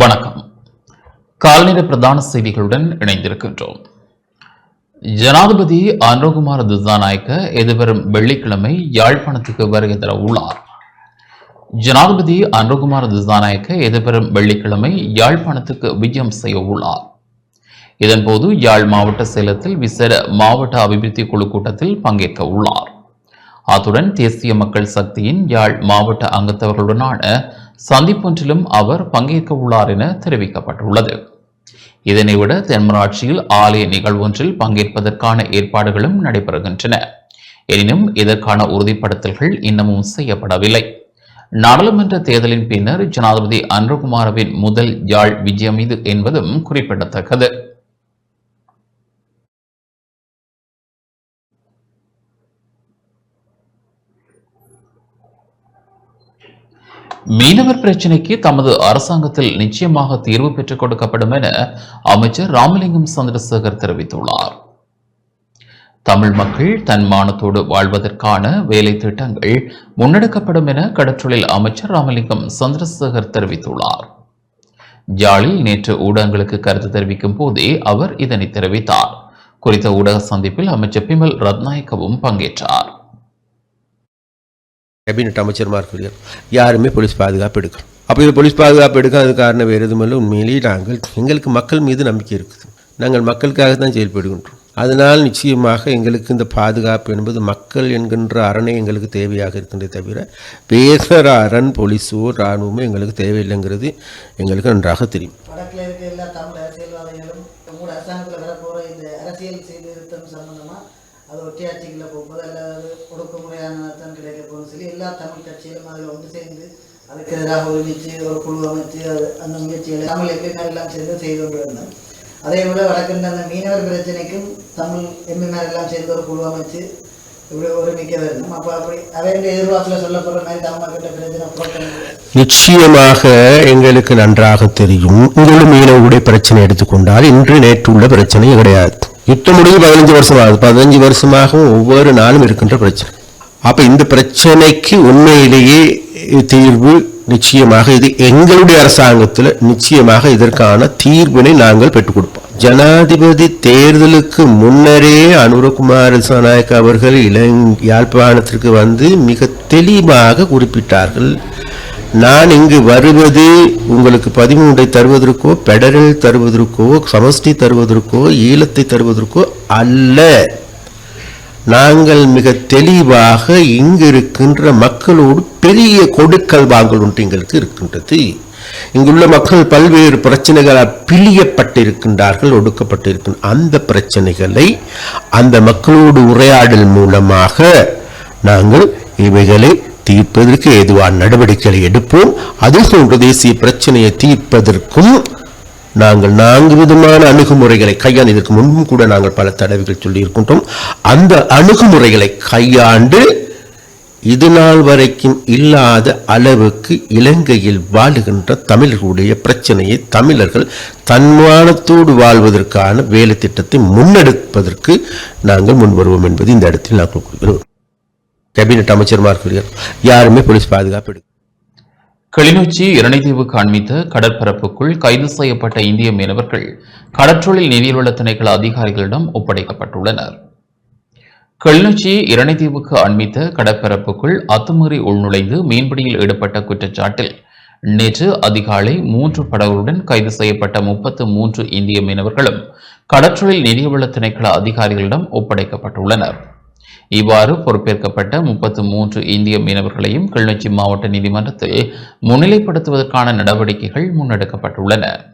வணக்கம். கால்நிலை பிரதான செய்திகளுடன் இணைந்திருக்கின்றோம். ஜனாதிபதி அனுகுமார் திசாநாயக்க எதிர்வரும் வெள்ளிக்கிழமை யாழ்ப்பாணத்துக்கு வருகை தர உள்ளார். ஜனாதிபதி அனுகுமார் திசாநாயக்க எதிர்வரும் வெள்ளிக்கிழமை யாழ்ப்பாணத்துக்கு விஜயம் செய்ய உள்ளார். இதன்போது யாழ் மாவட்ட சேலத்தில் விசேட மாவட்ட அபிவிருத்தி குழு கூட்டத்தில் பங்கேற்க உள்ளார். அத்துடன் தேசிய மக்கள் சக்தியின் யாழ் மாவட்ட அங்கத்தவர்களுடனான சந்திப்பொன்றிலும் அவர் பங்கேற்க உள்ளார் என தெரிவிக்கப்பட்டுள்ளது. இதனை விட தென்மராட்சியில் ஆலய நிகழ்வொன்றில் பங்கேற்பதற்கான ஏற்பாடுகளும் நடைபெறுகின்றன. எனினும் இதற்கான உறுதிப்படுத்தல்கள் இன்னமும் செய்யப்படவில்லை. நாடாளுமன்ற தேர்தலின் பின்னர் ஜனாதிபதி அன்ருகுமாரவின் முதல் யாழ் விஜயம் இது என்பதும் குறிப்பிடத்தக்கது. மீனவர் பிரச்சினைக்கு தமது அரசாங்கத்தில் நிச்சயமாக தீர்வு பெற்றுக் கொடுக்கப்படும் என அமைச்சர் ராமலிங்கம் சந்திரசேகர் தெரிவித்துள்ளார். தமிழ் மக்கள் தன்மானத்தோடு வாழ்வதற்கான வேலை திட்டங்கள் முன்னெடுக்கப்படும் என கடற்றொழில் அமைச்சர் ராமலிங்கம் சந்திரசேகர் தெரிவித்துள்ளார். ஜாலில் நேற்று ஊடகங்களுக்கு கருத்து தெரிவிக்கும் போதே அவர் இதனை தெரிவித்தார். குறித்த ஊடக சந்திப்பில் அமைச்சர் பிமல் ரத்நாயக்கவும் பங்கேற்றார். கேபினட் இருக்கிறார் யாருமே போலீஸ் பாதுகாப்பு எடுக்கணும் அப்போ இது போலீஸ் பாதுகாப்பு எடுக்க அது காரணம் வேறு எதுவும் இல்லை. உண்மையிலேயே நாங்கள் எங்களுக்கு மக்கள் மீது நம்பிக்கை இருக்குது. நாங்கள் மக்களுக்காக தான் செயல்படுகின்றோம் அதனால் நிச்சயமாக எங்களுக்கு இந்த பாதுகாப்பு என்பது மக்கள் என்கின்ற அரணை எங்களுக்கு தேவையாக இருக்கின்றே தவிர வேற அரண் போலீஸோ இராணுவமோ எங்களுக்கு தேவையில்லைங்கிறது எங்களுக்கு நன்றாக தெரியும் வடக்கில் இருக்க எல்லா தமிழ் அரசியல்வாதிகளும் உங்களோட அரசாங்கத்தில் வரப்போகிற இந்த அரசியல் சீர்திருத்தம் சம்பந்தமாக அது ஒற்றையாட்சிகளில் போகும்போது அல்லது ஒடுக்குமுறையான கிடைக்க போகும்னு சொல்லி எல்லா தமிழ் கட்சிகளும் அதில் ஒன்று சேர்ந்து அதுக்கு எதிராக ஒருமிச்சு ஒரு குழு அமைச்சு அந்த முயற்சிகளை தமிழ் எம்பிமார் எல்லாம் சேர்ந்து செய்து கொண்டு வந்தோம் அதே போல் வடக்கின்ற அந்த மீனவர் பிரச்சனைக்கும் தமிழ் எம்பிமார் எல்லாம் சேர்ந்து ஒரு குழு அமைச்சு இப்படி ஒருமிக்க வரணும் அப்போ அப்படி அவருடைய எதிர்பார்ப்பில் சொல்லப்படுற மாதிரி தமிழ் மக்கள்கிட்ட பிரச்சனை நிச்சயமாக எங்களுக்கு நன்றாக தெரியும். உங்களும் மீனவருடைய பிரச்சனை எடுத்துக்கொண்டால் இன்று நேற்று உள்ள பிரச்சனை கிடையாது. யுத்தம் முடிஞ்சு பதினஞ்சு வருஷம் ஆகுது பதினஞ்சு வருஷமாகவும் ஒவ்வொரு நாளும் இருக்கின்ற பிரச்சனை. அப்போ இந்த பிரச்சனைக்கு உண்மையிலேயே தீர்வு நிச்சயமாக இது எங்களுடைய அரசாங்கத்தில் நிச்சயமாக இதற்கான தீர்வினை நாங்கள் பெற்றுக் கொடுப்போம். ஜனாதிபதி தேர்தலுக்கு முன்னரே அனுரகுமார் திசாநாயக் அவர்கள் இளங் யாழ்ப்பாணத்திற்கு வந்து மிக தெளிவாக குறிப்பிட்டார்கள். நான் இங்கு வருவது உங்களுக்கு பதிமூன்றை தருவதற்கோ பெடரல் தருவதற்கோ சமஷ்டி தருவதற்கோ ஈழத்தை தருவதற்கோ அல்ல. நாங்கள் மிக தெளிவாக இங்கு இருக்கின்ற மக்களோடு பெரிய கொடுக்கல் வாங்கல் ஒன்று எங்களுக்கு இருக்கின்றது. இங்குள்ள மக்கள் பல்வேறு பிரச்சனைகளால் பிழியப்பட்டிருக்கின்றார்கள் ஒடுக்கப்பட்டிருக்கின்ற அந்த பிரச்சனைகளை அந்த மக்களோடு உரையாடல் மூலமாக நாங்கள் இவைகளை தீர்ப்பதற்கு ஏதுவான நடவடிக்கைகளை எடுப்போம். அது போன்ற தேசிய பிரச்சனையை தீர்ப்பதற்கும் நாங்கள் நான்கு விதமான அணுகுமுறைகளை கையாண்டு இதற்கு முன்பும் கூட நாங்கள் பல தடவைகள் சொல்லியிருக்கின்றோம். அந்த அணுகுமுறைகளை கையாண்டு இது நாள் வரைக்கும் இல்லாத அளவுக்கு இலங்கையில் வாழுகின்ற தமிழர்களுடைய பிரச்சனையை தமிழர்கள் தன்மானத்தோடு வாழ்வதற்கான வேலை திட்டத்தை முன்னெடுப்பதற்கு நாங்கள் முன்வருவோம் என்பது இந்த இடத்தில் நாங்கள் கூறுகிறோம் கேபினட் அமைச்சர்மார்கள் யாருமே போலீஸ் பாதுகாப்பு எடுக்கும் கிளிநொச்சி இரணைதீவுக்கு அண்மித்த கடற்பரப்புக்குள் கைது செய்யப்பட்ட இந்திய மீனவர்கள் கடற்றொழில் நீர்வள திணைக்கள அதிகாரிகளிடம் ஒப்படைக்கப்பட்டுள்ளனர். கிளிநொச்சி இரணைதீவுக்கு அண்மித்த கடற்பரப்புக்குள் அத்துமீறி உள்நுழைந்து மீன்பிடியில் ஈடுபட்ட குற்றச்சாட்டில் நேற்று அதிகாலை மூன்று படகுகளுடன் கைது செய்யப்பட்ட முப்பத்து மூன்று இந்திய மீனவர்களும் கடற்றொழில் நீர்வள திணைக்கள அதிகாரிகளிடம் ஒப்படைக்கப்பட்டுள்ளனர். இவ்வாறு பொறுப்பேற்கப்பட்ட முப்பத்து மூன்று இந்திய மீனவர்களையும் கிளிநொச்சி மாவட்ட நீதிமன்றத்தில் முன்னிலைப்படுத்துவதற்கான நடவடிக்கைகள் முன்னெடுக்கப்பட்டுள்ளன.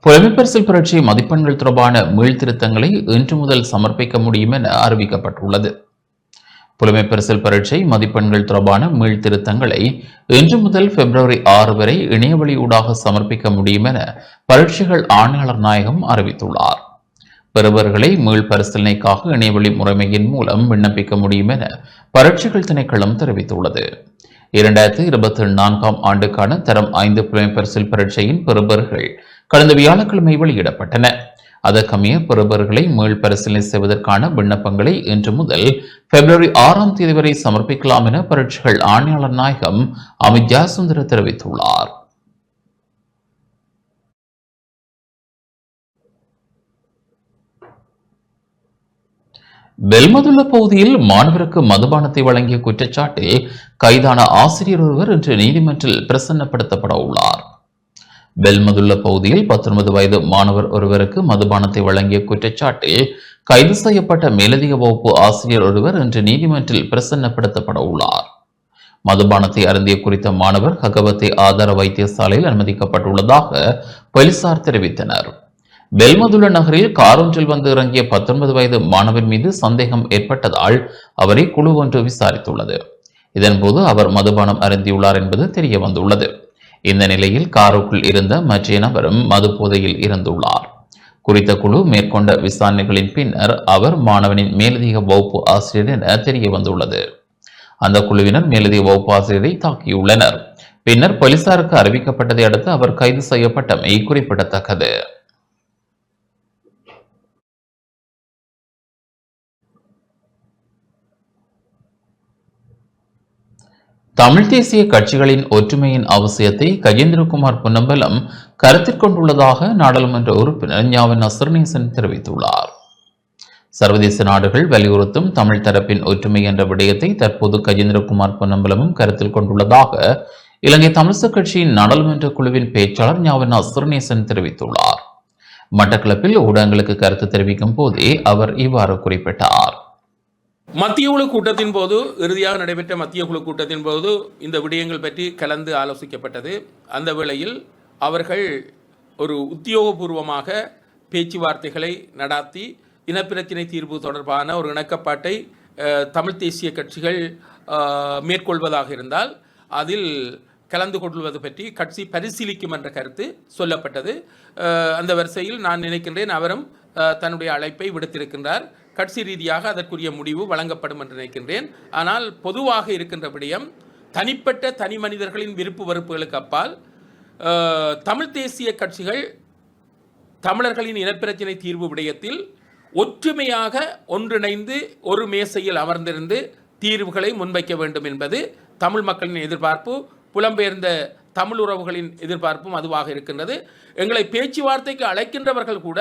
புலமைப்பரிசில் பரீட்சை மதிப்பெண்கள் தொடர்பான மீள்திருத்தங்களை இன்று முதல் சமர்ப்பிக்க முடியும் என அறிவிக்கப்பட்டுள்ளது. புலமைப்பரிசில் பரீட்சை மதிப்பெண்கள் தொடர்பான மீள்திருத்தங்களை இன்று முதல் பிப்ரவரி ஆறு வரை இணையவழி ஊடாக சமர்ப்பிக்க முடியும் என பரீட்சைகள் ஆணையாளர் நாயகம் அறிவித்துள்ளார். பெறுபவர்களை மீள் பரிசீலனைக்காக இணையவழி முறைமையின் மூலம் விண்ணப்பிக்க முடியும் என பரட்சிகள் திணைக்களம் தெரிவித்துள்ளது. இரண்டாயிரத்தி இருபத்தி நான்காம் ஆண்டுக்கான தரம் ஐந்து புலமை பரிசில் பரீட்சையின் பெறுபவர்கள் கடந்த வியாழக்கிழமை வெளியிடப்பட்டன. அதற்கமைய பெறுபவர்களை மீள் பரிசீலனை செய்வதற்கான விண்ணப்பங்களை இன்று முதல் பிப்ரவரி ஆறாம் தேதி வரை சமர்ப்பிக்கலாம் என பரீட்சைகள் ஆணையாளர் நாயகம் அமித் ஜாசுந்தர தெரிவித்துள்ளார். பெல்மதுள்ள பகுதியில் மாணவருக்கு மதுபானத்தை வழங்கிய குற்றச்சாட்டில் கைதான ஆசிரியர் ஒருவர் இன்று நீதிமன்றில் பிரசன்னப்படுத்தப்பட உள்ளார். பெல்மதுள்ள பகுதியில் பத்தொன்பது வயது மாணவர் ஒருவருக்கு மதுபானத்தை வழங்கிய குற்றச்சாட்டில் கைது செய்யப்பட்ட மேலதிக வகுப்பு ஆசிரியர் ஒருவர் இன்று நீதிமன்றில் பிரசன்னப்படுத்தப்பட உள்ளார். மதுபானத்தை அருந்திய குறித்த மாணவர் ஹகவத்தை ஆதார வைத்தியசாலையில் அனுமதிக்கப்பட்டுள்ளதாக போலீசார் தெரிவித்தனர். பெல்மதுள்ள நகரில் கார் ஒன்றில் வந்து இறங்கிய பத்தொன்பது வயது மாணவர் மீது சந்தேகம் ஏற்பட்டதால் அவரை குழு ஒன்று விசாரித்துள்ளது. இதன்போது அவர் மதுபானம் அருந்தியுள்ளார் என்பது தெரிய வந்துள்ளது. இந்த நிலையில் காருக்குள் இருந்த மற்ற நபரும் மது போதையில் இருந்துள்ளார். குறித்த குழு மேற்கொண்ட விசாரணைகளின் பின்னர் அவர் மாணவனின் மேலதிக வகுப்பு ஆசிரியர் என தெரிய வந்துள்ளது. அந்த குழுவினர் மேலதிக வகுப்பு ஆசிரியரை தாக்கியுள்ளனர். பின்னர் போலீசாருக்கு அறிவிக்கப்பட்டதை அடுத்து அவர் கைது செய்யப்பட்டமை குறிப்பிடத்தக்கது. தமிழ் தேசிய கட்சிகளின் ஒற்றுமையின் அவசியத்தை கஜேந்திரகுமார் பொன்னம்பலம் கருத்தில் கொண்டுள்ளதாக நாடாளுமன்ற உறுப்பினர் ஞாவன் நசர்நேசன் தெரிவித்துள்ளார். சர்வதேச நாடுகள் வலியுறுத்தும் தமிழ் தரப்பின் ஒற்றுமை என்ற விடயத்தை தற்போது கஜேந்திரகுமார் பொன்னம்பலமும் கருத்தில் கொண்டுள்ளதாக இலங்கை தமிழக கட்சியின் நாடாளுமன்ற குழுவின் பேச்சாளர் ஞாவன் நசர்நேசன் தெரிவித்துள்ளார். மட்டக்களப்பில் ஊடகங்களுக்கு கருத்து தெரிவிக்கும் போதே அவர் இவ்வாறு குறிப்பிட்டார். மத்திய குழு கூட்டத்தின் போது இறுதியாக நடைபெற்ற மத்திய குழு கூட்டத்தின் போது இந்த விடயங்கள் பற்றி கலந்து ஆலோசிக்கப்பட்டது. அந்த வேளையில் அவர்கள் ஒரு உத்தியோகபூர்வமாக பேச்சுவார்த்தைகளை நடாத்தி இனப்பிரச்சினை தீர்வு தொடர்பான ஒரு இணக்கப்பாட்டை தமிழ் தேசிய கட்சிகள் மேற்கொள்வதாக இருந்தால் அதில் கலந்து கொள்வது பற்றி கட்சி பரிசீலிக்கும் என்ற கருத்து சொல்லப்பட்டது. அந்த வரிசையில் நான் நினைக்கின்றேன் அவரும் தன்னுடைய அழைப்பை விடுத்திருக்கின்றார். கட்சி ரீதியாக அதற்குரிய முடிவு வழங்கப்படும் என்று நினைக்கின்றேன். ஆனால் பொதுவாக இருக்கின்ற விடயம் தனிப்பட்ட தனி மனிதர்களின் விருப்பு வெறுப்புகளுக்கு அப்பால் தமிழ் தேசிய கட்சிகள் தமிழர்களின் இனப்பிரச்சினை தீர்வு விடயத்தில் ஒற்றுமையாக ஒன்றிணைந்து ஒரு மேசையில் அமர்ந்திருந்து தீர்வுகளை முன்வைக்க வேண்டும் என்பது தமிழ் மக்களின் எதிர்பார்ப்பு புலம்பெயர்ந்த தமிழ் உறவுகளின் எதிர்பார்ப்பும் அதுவாக இருக்கின்றது. எங்களை பேச்சுவார்த்தைக்கு அழைக்கின்றவர்கள் கூட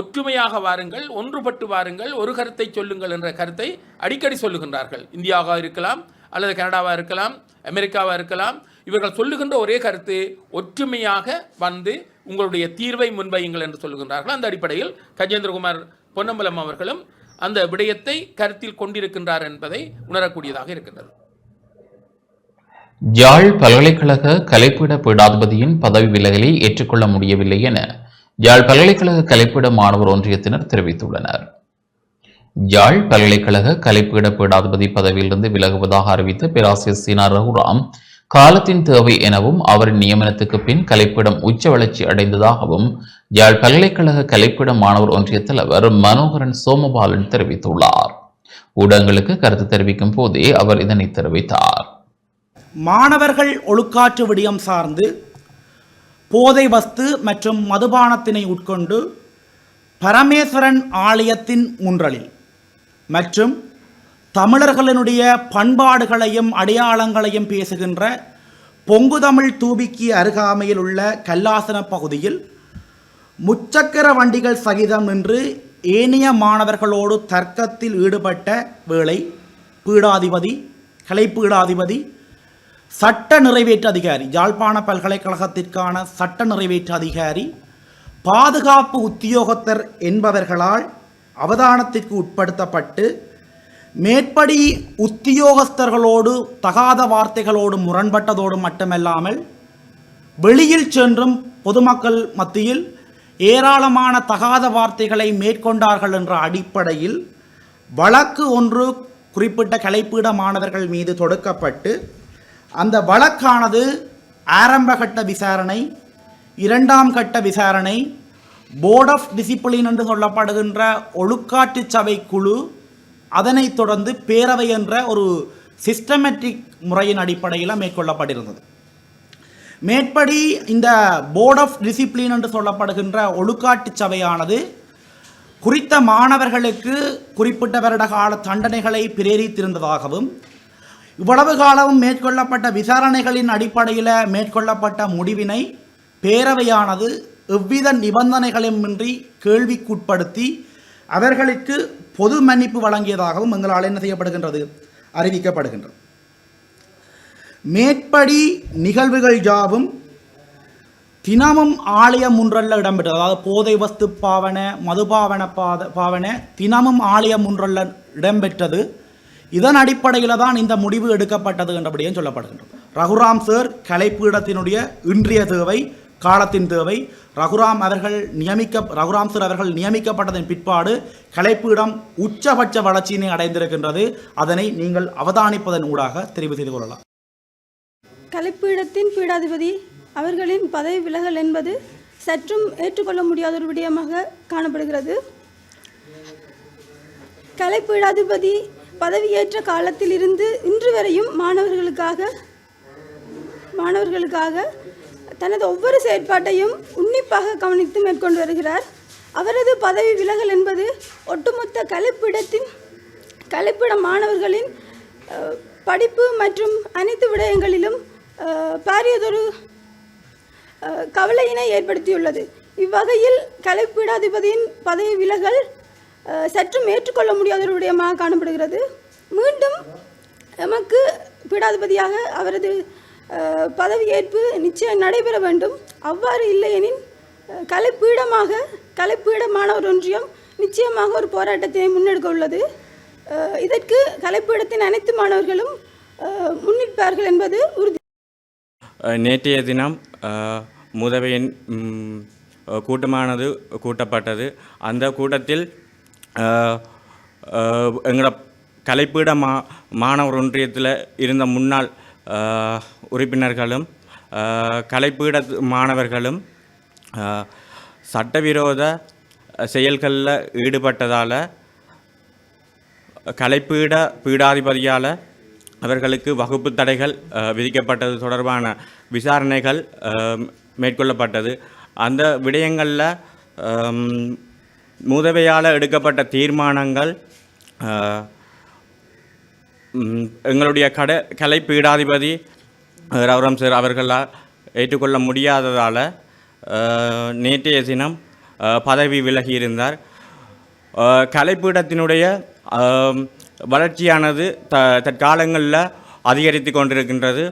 ஒற்றுமையாக வாருங்கள் ஒன்றுபட்டு வாருங்கள் ஒரு கருத்தை சொல்லுங்கள் என்ற கருத்தை அடிக்கடி சொல்லுகின்றார்கள். இந்தியாவாக இருக்கலாம் அல்லது கனடாவாக இருக்கலாம் அமெரிக்காவாக இருக்கலாம் இவர்கள் சொல்லுகின்ற ஒரே கருத்து ஒற்றுமையாக வந்து உங்களுடைய தீர்வை முன்வையுங்கள் என்று சொல்லுகின்றார்கள். அந்த அடிப்படையில் கஜேந்திரகுமார் பொன்னம்பலம் அவர்களும் அந்த விடயத்தை கருத்தில் கொண்டிருக்கின்றார் என்பதை உணரக்கூடியதாக இருக்கின்றது. யாழ் பல்கலைக்கழக கலைப்பீட பீடாதிபதியின் பதவி விலகலை ஏற்றுக்கொள்ள முடியவில்லை என யாழ் பல்கலைக்கழக கலைப்பீட மாணவர் ஒன்றியத்தினர் தெரிவித்துள்ளனர். யாழ் பல்கலைக்கழக கலைப்பீட பீடாதிபதி பதவியிலிருந்து விலகுவதாக அறிவித்த பேராசிரியர் சீனா ரகுராம் காலத்தின் தேவை எனவும் அவரின் நியமனத்துக்கு பின் கலைப்பீடம் உச்ச வளர்ச்சி அடைந்ததாகவும் யாழ் பல்கலைக்கழக கலைப்பீட மாணவர் ஒன்றிய தலைவர் மனோகரன் சோமபாலன் தெரிவித்துள்ளார். ஊடகங்களுக்கு கருத்து தெரிவிக்கும் போதே அவர் இதனை தெரிவித்தார். மாணவர்கள் ஒழுக்காற்று விடயம் சார்ந்து போதை வஸ்து மற்றும் மதுபானத்தினை உட்கொண்டு பரமேஸ்வரன் ஆலயத்தின் முன்றலில் மற்றும் தமிழர்களினுடைய பண்பாடுகளையும் அடையாளங்களையும் பேசுகின்ற பொங்குதமிழ் தூபிக்கு அருகாமையில் உள்ள கல்லாசன பகுதியில் முச்சக்கர வண்டிகள் சகிதம் நின்று ஏனைய மாணவர்களோடு தர்க்கத்தில் ஈடுபட்ட வேளை பீடாதிபதி கலைப்பீடாதிபதி சட்ட நிறைவேற்று அதிகாரி யாழ்ப்பாண பல்கலைக்கழகத்திற்கான சட்ட நிறைவேற்று அதிகாரி பாதுகாப்பு உத்தியோகத்தர் என்பவர்களால் அவதானத்திற்கு உட்படுத்தப்பட்டு மேற்படி உத்தியோகஸ்தர்களோடு தகாத வார்த்தைகளோடு முரண்பட்டதோடு மட்டுமல்லாமல் வெளியில் சென்றும் பொதுமக்கள் மத்தியில் ஏராளமான தகாத வார்த்தைகளை மேற்கொண்டார்கள் என்ற அடிப்படையில் வழக்கு ஒன்று குறிப்பிட்ட கலைப்பீட மாணவர்கள் மீது தொடுக்கப்பட்டு அந்த வழக்கானது ஆரம்பகட்ட விசாரணை இரண்டாம் கட்ட விசாரணை போர்ட் ஆஃப் டிசிப்ளின் என்று சொல்லப்படுகின்ற ஒழுக்காற்று சபை குழு அதனைத் தொடர்ந்து பேரவை என்ற ஒரு சிஸ்டமேட்டிக் முறையின் அடிப்படையில் மேற்கொள்ளப்பட்டிருந்தது. மேற்படி இந்த போர்ட் ஆஃப் டிசிப்ளின் என்று சொல்லப்படுகின்ற ஒழுக்காட்டு சபையானது குறித்த மாணவர்களுக்கு குறிப்பிட்ட வருட கால தண்டனைகளை பிரேரித்திருந்ததாகவும் இவ்வளவு காலமும் மேற்கொள்ளப்பட்ட விசாரணைகளின் அடிப்படையில் மேற்கொள்ளப்பட்ட முடிவினை பேரவையானது எவ்வித நிபந்தனைகளுமின்றி கேள்விக்குட்படுத்தி அவர்களுக்கு பொது மன்னிப்பு வழங்கியதாகவும் எங்களால் என்ன செய்யப்படுகின்றது? அறிவிக்கப்படுகின்றது. மேற்படி நிகழ்வுகள் யாவும் தினமும் ஆலயம் ஒன்றல்ல இடம்பெற்றது. அதாவது போதை வஸ்து பாவன மதுபாவன பாத பாவன தினமும் ஆலயம் ஒன்றல்ல இடம்பெற்றது. இதன் அடிப்படையில் தான் இந்த முடிவு எடுக்கப்பட்டது என்றபடியும் சொல்லப்படுகின்றது. ரகுராம் சார் கலைப்பீடத்தினுடைய இன்றைய தேவை காலத்தின் தேவை. ரகுராம் அவர்கள் நியமிக்க ரகுராம் சார் அவர்கள் நியமிக்கப்பட்டதன் பிற்பாடு கலைப்பீடம் உச்சபட்ச வளர்ச்சியினை அடைந்திருக்கின்றது. அதனை நீங்கள் அவதானிப்பதன் ஊடாக தெரிவு செய்து கொள்ளலாம். கலைப்பீடத்தின் பீடாதிபதி அவர்களின் பதவி விலகல் என்பது சற்றும் ஏற்றுக்கொள்ள முடியாத ஒரு விடயமாக காணப்படுகிறது. கலைப்பீடாதிபதி பதவியேற்ற காலத்திலிருந்து இன்று வரையும் மாணவர்களுக்காக மாணவர்களுக்காக தனது ஒவ்வொரு செயற்பாட்டையும் உன்னிப்பாக கவனித்து மேற்கொண்டு வருகிறார். அவரது பதவி விலகல் என்பது ஒட்டுமொத்த கலைப்பிடத்தின் கலைப்பிட மாணவர்களின் படிப்பு மற்றும் அனைத்து விடயங்களிலும் பாரியதொரு கவலையினை ஏற்படுத்தியுள்ளது. இவ்வகையில் கலைப்பீடாதிபதியின் பதவி விலகல் சற்றும் ஏற்றுக்கொள்ள முடியாத விடயமாக காணப்படுகிறது. மீண்டும் எமக்கு பீடாதிபதியாக அவரது பதவியேற்பு நிச்சயம் நடைபெற வேண்டும். அவ்வாறு இல்லையெனில் கலைப்பீடமாக கலைப்பீட மாணவர் ஒன்றியம் நிச்சயமாக ஒரு போராட்டத்தை முன்னெடுக்க உள்ளது. இதற்கு கலைப்பீடத்தின் அனைத்து மாணவர்களும் முன்னிற்பார்கள் என்பது உறுதி. நேற்றைய தினம் முதவையின் கூட்டமானது கூட்டப்பட்டது. அந்த கூட்டத்தில் எங்களோட கலைப்பீட மா மாணவர் ஒன்றியத்தில் இருந்த முன்னாள் உறுப்பினர்களும் கலைப்பீட மாணவர்களும் சட்டவிரோத செயல்களில் ஈடுபட்டதால் கலைப்பீட பீடாதிபதியால் அவர்களுக்கு வகுப்பு தடைகள் விதிக்கப்பட்டது தொடர்பான விசாரணைகள் மேற்கொள்ளப்பட்டது. அந்த விடயங்களில் மூதவையால் எடுக்கப்பட்ட தீர்மானங்கள் எங்களுடைய கட கலை பீடாதிபதி ரவுரம் சார் அவர்களால் ஏற்றுக்கொள்ள முடியாததால் நேற்றைய தினம் பதவி விலகி இருந்தார். கலைப்பீடத்தினுடைய வளர்ச்சியானது த தற்காலங்களில் அதிகரித்து கொண்டிருக்கின்றது.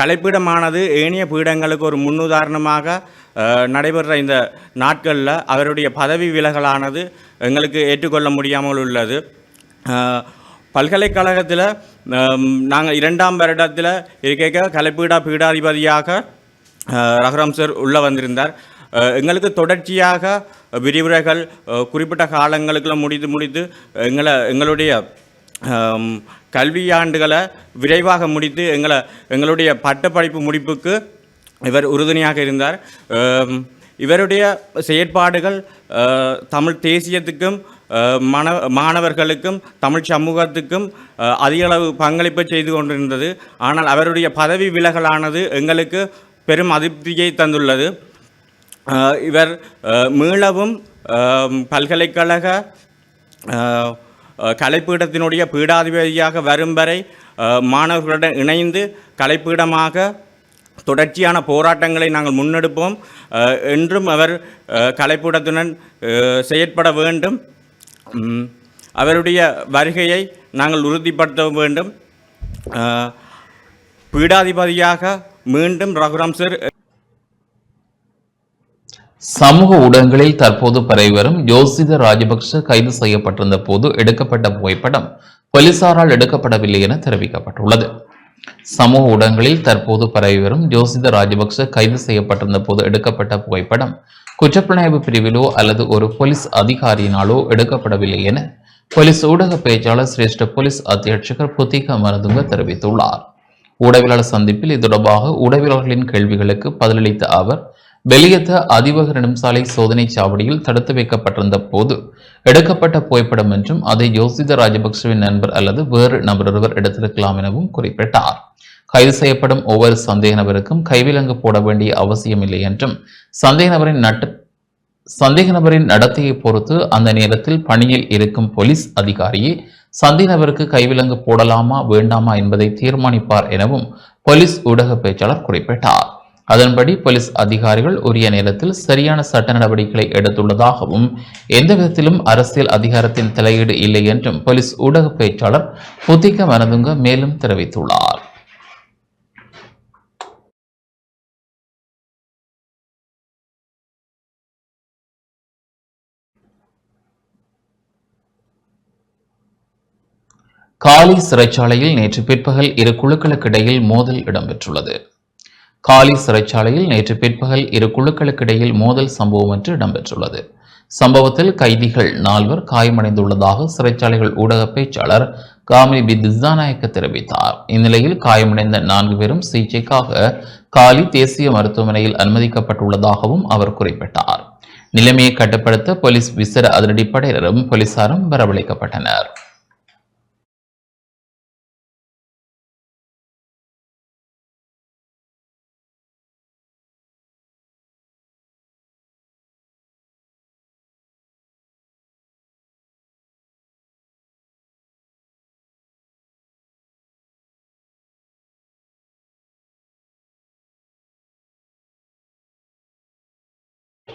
கலைப்பீடமானது ஏனைய பீடங்களுக்கு ஒரு முன்னுதாரணமாக நடைபெற்ற இந்த நாட்களில் அவருடைய பதவி விலகலானது எங்களுக்கு ஏற்றுக்கொள்ள முடியாமல் உள்ளது. பல்கலைக்கழகத்தில் நாங்கள் இரண்டாம் வருடத்தில் இருக்க கலைப்பீடா பீடாதிபதியாக ரகுராம் சார் உள்ளே வந்திருந்தார். எங்களுக்கு தொடர்ச்சியாக விரிவுரைகள் குறிப்பிட்ட காலங்களுக்குள்ள முடித்து முடித்து எங்களை எங்களுடைய கல்வியாண்டுகளை விரைவாக முடித்து எங்களை எங்களுடைய பட்டப்படிப்பு முடிப்புக்கு இவர் உறுதுணையாக இருந்தார். இவருடைய செயற்பாடுகள் தமிழ் தேசியத்துக்கும் மன மாணவர்களுக்கும் தமிழ் சமூகத்துக்கும் அதிகளவு பங்களிப்பு செய்து கொண்டிருந்தது. ஆனால் அவருடைய பதவி விலகலானது எங்களுக்கு பெரும் அதிருப்தியை தந்துள்ளது. இவர் மீளவும் பல்கலைக்கழக கலைப்பீடத்தினுடைய பீடாதிபதியாக வரும் வரை மாணவர்களுடன் இணைந்து கலைப்பீடமாக தொடர்ச்சியான போராட்டங்களை நாங்கள் முன்னெடுப்போம். என்றும் அவர் கலைப்பூடத்துடன் செயற்பட வேண்டும். அவருடைய வருகையை நாங்கள் உறுதிப்படுத்த வேண்டும். பீடாதிபதியாக மீண்டும் ரகுராம் சார் சமூக ஊடகங்களில் தற்போது பரவி வரும் யோசித ராஜபக்ஷ கைது செய்யப்பட்டிருந்த போது எடுக்கப்பட்ட புகைப்படம் போலீசாரால் எடுக்கப்படவில்லை என தெரிவிக்கப்பட்டுள்ளது. சமூக ஊடகங்களில் தற்போது பரவி வரும் ஜோசித ராஜபக்ஷ கைது செய்யப்பட்டிருந்த போது எடுக்கப்பட்ட புகைப்படம் குற்றப்புலனாய்வு பிரிவிலோ அல்லது ஒரு போலீஸ் அதிகாரியினாலோ எடுக்கப்படவில்லை என போலீஸ் ஊடக பேச்சாளர் சிரேஷ்ட போலீஸ் அத்தியட்சகர் புத்திக மருதுங்க தெரிவித்துள்ளார். ஊடகவியலாளர் சந்திப்பில் இது தொடர்பாக ஊடகவியலாளர்களின் கேள்விகளுக்கு பதிலளித்த அவர் வெளியத்த அதிவக நெடும்சாலை சோதனை சாவடியில் தடுத்து வைக்கப்பட்டிருந்த போது எடுக்கப்பட்ட புகைப்படம் என்றும் அதை யோசித ராஜபக்சவின் நண்பர் அல்லது வேறு நபர் ஒருவர் எடுத்திருக்கலாம் எனவும் குறிப்பிட்டார். கைது செய்யப்படும் ஒவ்வொரு சந்தேக நபருக்கும் கைவிலங்கு போட வேண்டிய அவசியமில்லை என்றும் சந்தேக நபரின் நட்டு சந்தேக நபரின் நடத்தையை பொறுத்து அந்த நேரத்தில் பணியில் இருக்கும் போலீஸ் அதிகாரியே சந்தேக நபருக்கு கைவிலங்கு போடலாமா வேண்டாமா என்பதை தீர்மானிப்பார் எனவும் போலீஸ் ஊடக பேச்சாளர் குறிப்பிட்டார். அதன்படி போலீஸ் அதிகாரிகள் உரிய நேரத்தில் சரியான சட்ட நடவடிக்கைகளை எடுத்துள்ளதாகவும் எந்த விதத்திலும் அரசியல் அதிகாரத்தின் தலையீடு இல்லை என்றும் போலீஸ் ஊடக பேச்சாளர் புத்திக மனதுங்க மேலும் தெரிவித்துள்ளார். காலி சிறைச்சாலையில் நேற்று பிற்பகல் இரு குழுக்களுக்கிடையில் மோதல் இடம்பெற்றுள்ளது. காலி சிறைச்சாலையில் நேற்று பிற்பகல் இரு குழுக்களுக்கிடையில் மோதல் சம்பவம் ஒன்று இடம்பெற்றுள்ளது. சம்பவத்தில் கைதிகள் நால்வர் காயமடைந்துள்ளதாக சிறைச்சாலைகள் ஊடக பேச்சாளர் காமினி பி. திசாநாயக்க தெரிவித்தார். இந்நிலையில் காயமடைந்த நான்கு பேரும் சிகிச்சைக்காக காலி தேசிய மருத்துவமனையில் அனுமதிக்கப்பட்டுள்ளதாகவும் அவர் குறிப்பிட்டார். நிலைமையை கட்டுப்படுத்த போலீஸ் விசேட அதிரடிப்படையினரும் போலீசாரும் வரவழைக்கப்பட்டனர்.